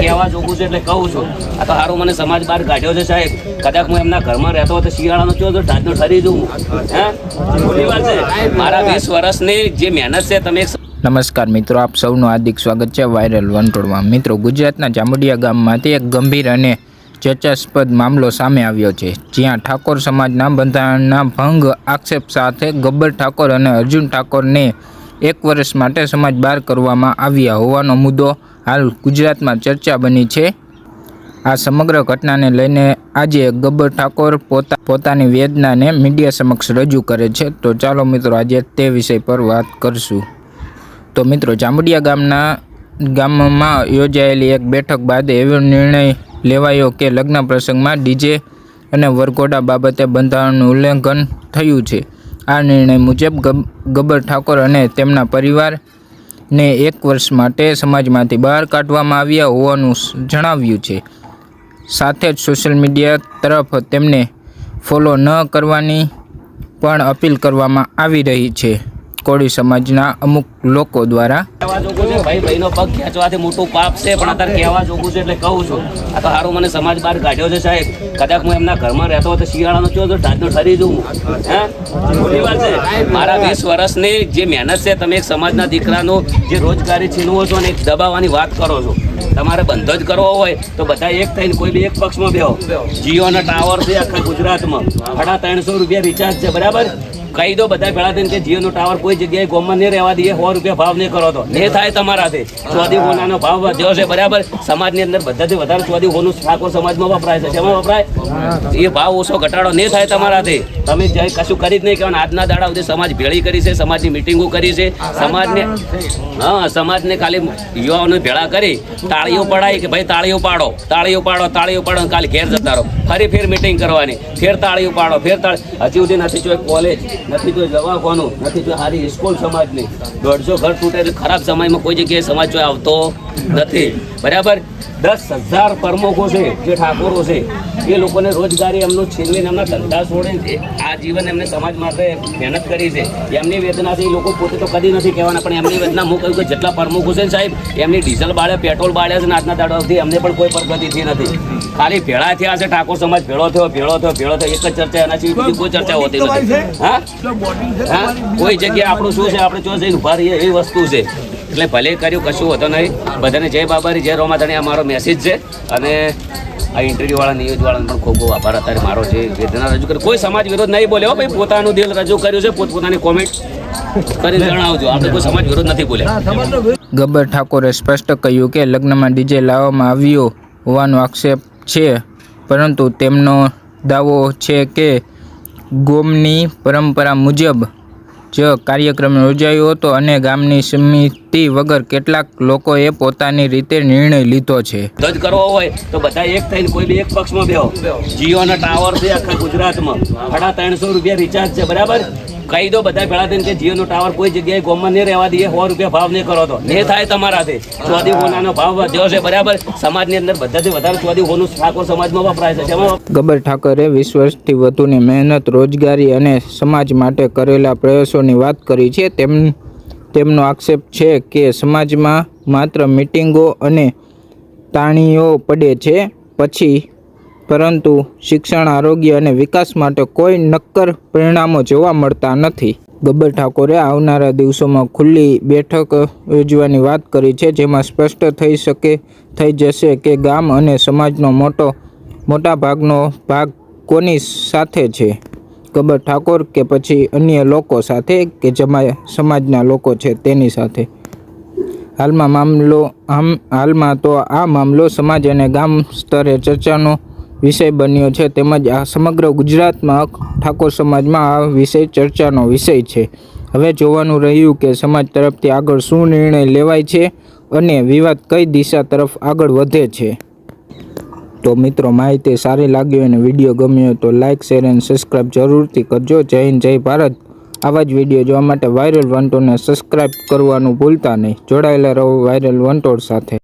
કહેવા જોગું છું એટલે કહું છું. આ તો સારું મને સમાજ બહાર કાઢ્યો છે સાહેબ. કદાચ હું એમના ઘરમાં રહેતો હતો શિયાળાનો ચો તો ઢાંચનો ઠરી જઉં હે? મારા વીસ વર્ષની જે મહેનત છે તમે નમસ્કાર મિત્રો, આપ સૌનું હાર્દિક સ્વાગત છે વાયરલ વંટોળમાં. મિત્રો, ગુજરાતના જામુડિયા ગામમાંથી એક ગંભીર અને ચર્ચાસ્પદ મામલો સામે આવ્યો છે, જ્યાં ઠાકોર સમાજના બંધારણના ભંગ આક્ષેપ સાથે ગબ્બર ઠાકોર અને અર્જુન ઠાકોરને એક વર્ષ માટે સમાજ બહાર કરવામાં આવ્યા હોવાનો મુદ્દો હાલ ગુજરાતમાં ચર્ચા બની છે. આ સમગ્ર ઘટનાને લઈને આજે ગબ્બર ઠાકોર પોતા, પોતાની વેદનાને મીડિયા સમક્ષ રજૂ કરે છે. તો ચાલો મિત્રો આજે તે વિષય પર વાત કરશું. તો મિત્રો, જાંબુડિયા ગામના ગામમાં યોજાયેલી એક બેઠક બાદ એવો નિર્ણય લેવાયો કે લગ્ન પ્રસંગમાં ડીજે અને વરઘોડા બાબતે બંધારણનું ઉલ્લંઘન થયું છે. આ નિર્ણય મુજબ ગબ- ગબ્બર ઠાકોર અને તેમના પરિવારને એક વર્ષ માટે સમાજમાંથી બહાર કાઢવામાં આવ્યા હોવાનું જણાવ્યું છે. સાથે જ સોશિયલ મીડિયા તરફ તેમને ફોલો ન કરવાની પણ અપીલ કરવામાં આવી રહી છે. કોળી સમાજના અમુક લોકો દ્વારા. ભાઈ, ભાઈનો પગ ખેંચવાથી મોટું પાપ છે, પણ અત્યારે કહેવા જોગું છે એટલે કહું છું. તો સારું મને સમાજ બહાર કાઢ્યો છે, સાહેબ. કદાચ હું એમના ઘરમાં રહેતો તો શિયાળાનો ચો તો ઢાંચનો ઠરી વાત છે. મારા વીસ વર્ષની જે મહેનત છે, તમે એક સમાજના દીકરાનું જે રોજગારી છીનવો છો અને એક દબાવવાની વાત કરો છો. તમારે બંધ જ કરવો હોય તો બધા એક થઈને કોઈ બી એક પક્ષમાં બેહો. જીઓના ટાવર છે આખા ગુજરાતમાં. સાડા ત્રણસો રૂપિયા રિચાર્જ છે, બરાબર? કહી દો બધા ભેળા થઈને કે જીઓનો ટાવર કોઈ જગ્યાએ ગોમમાં નહીં રહેવા દઈએ સો રૂપિયા ભાવ નહીં કરો તો. નહીં થાય તમારાથી. ચોદી હોનાનો ભાવ વધ્યો છે બરાબર? સમાજની અંદર બધાથી વધારે ચોદી હોનું ઠાકોર સમાજમાં વપરાય છે. શેમાં વપરાય? એ ભાવ ઓછો ઘટાડો નહીં થાય તમારાથી. તમે જય કશું કરી જ નહીં કહેવાના આજના દાડા સુધી સમાજ ભેળી કરી છે સમાજની મિટિંગો કરી છે. સમાજને હા સમાજને ખાલી યુવાઓને ભેળા કરી તાળીઓ પડાય કે ભાઈ તાળીઓ પાડો તાળીઓ પાડો તાળીઓ પાડો ખાલી કાલે ઘેર જતા રહો. ફરી ફેર મિટિંગ કરવાની. ફેર તાળીઓ પાડો ફેર તાળી હજી સુધી નથી જો કોલેજ. નથી તો દવાખાનું નથી તો સારી સ્કૂલ સમાજની. દોઢસો ઘર તૂટે ખરાબ સમયમાં કોઈ જગ્યાએ સમાજ આવતો નથી. બરાબર? દસ હજાર પ્રમુખો છે, જે ઠાકોરો છે, એ લોકોને રોજગારી એમનું છીનવીને એમના ધંધા છોડે છે. આ જીવન એમને સમાજ માટે મહેનત કરી છે. એમની વેદનાથી એ લોકો પોતે તો કદી નથી કહેવાના, પણ એમની વેદના હું કહ્યું કે જેટલા પ્રમુખો છે સાહેબ, એમની ડીઝલ બાળે, પેટ્રોલ બાળે છે ને આજના દાડાથી એમને પણ કોઈ પ્રગતિ થઈ નથી. ખાલી ભેળા થયા છે ઠાકોર સમાજ ભેળો થયો ભેળો થયો ભેળો થયો. એક જ ચર્ચા એના સિવાય બીજી કોઈ ચર્ચા હોતી નથી. હા? હા? કોઈ જગ્યાએ આપણું શું છે? આપણે જો જઈને ઊભા રહીએ એ વસ્તુ છે. એટલે ભલે કર્યું કશું હોતો નહીં. બધાને જય બાબારી જય રોમાધાણી અમારો મેસેજ છે. અને આ ઇન્ટરવ્યૂવાળા ન્યૂઝવાળાને પણ ખૂબ ખૂબ આભાર. અત્યારે મારો છે વેદના રજૂ કરી કોઈ સમાજ વિરોધ નહીં બોલ્યો ભાઈ. પોતાનું દિલ રજૂ કર્યું છે પોતપોતાની કોમેન્ટ કરી જણાવજો. આપણે કોઈ સમાજ વિરોધ નથી બોલ્યા. ગબ્બર ઠાકોરે સ્પષ્ટ કહ્યું કે લગ્નમાં ડીજે લાવવામાં આવ્યો હોવાનો આક્ષેપ છે, પરંતુ તેમનો દાવો છે કે ગોમની પરંપરા મુજબ જ કાર્યક્રમ યોજાયો હતો અને ગામની સમિતિ વગર કેટલાક લોકોએ પોતાની રીતે નિર્ણય લીધો છે. ધજ કરવો હોય તો બધા એક થઈને કોઈ બી એક પક્ષમાં બેહો. જીઓના ટાવર છે આખા ગુજરાતમાં. સાડા ત્રણસો રૂપિયા રિચાર્જ છે, બરાબર? કહી દો બધા ભેળા થઈને કે જીઓનો ટાવર કોઈ જગ્યાએ ગોમમાં નહીં રહેવા દઈએ, સો રૂપિયા ભાવ નહીં કરો તો. નહીં થાય તમારાથી. ચોદી હોનાનો ભાવ વધ્યો છે, બરાબર? સમાજની અંદર બધાથી વધારે ચોદી હોનું ઠાકોર સમાજમાં વપરાય છે. ગબર ઠાકરે વીસ વર્ષથી વધુની મહેનત, રોજગારી અને સમાજ માટે કરેલા પ્રયાસોની વાત કરી છે. તેમ તેમનો આક્ષેપ છે કે સમાજમાં માત્ર મિટિંગો અને તાણીઓ પડે છે. પછી પરંતુ શિક્ષણ, આરોગ્ય અને વિકાસ માટે કોઈ નક્કર પરિણામો જોવા મળતા નથી. ગબ્બર ઠાકોરે આવનારા દિવસોમાં ખુલ્લી બેઠક યોજવાની વાત કરી છે, જેમાં સ્પષ્ટ થઈ શકે, થઈ જશે કે ગામ અને સમાજનો મોટો મોટા ભાગનો ભાગ કોની સાથે છે? ગબ્બર ઠાકોર કે પછી અન્ય લોકો સાથે કે જેમાં, સમાજના લોકો છે તેની સાથે? હાલમાં મામલો, આમ, હાલમાં તો આ મામલો સમાજ અને ગામ સ્તરે ચર્ચાનો વિષય બન્યો છે. તેમજ આ સમગ્ર ગુજરાતમાં ઠાકોર સમાજમાં આ વિષય ચર્ચાનો વિષય છે. હવે જોવાનું રહ્યું કે સમાજ તરફથી આગળ શું નિર્ણય લેવાય છે અને વિવાદ કઈ દિશા તરફ આગળ વધે છે. તો મિત્રો, માહિતી સારી લાગી અને વીડિયો ગમ્યો તો લાઇક શેર અને સબસ્ક્રાઈબ જરૂરથી કરજો. જય હિન્દ, જય ભારત. આવા જ વીડિયો જોવા માટે વાયરલ વંટોને સબસ્ક્રાઈબ કરવાનું ભૂલતા નહીં. જોડાયેલા રહો વાયરલ વંટોળ સાથે.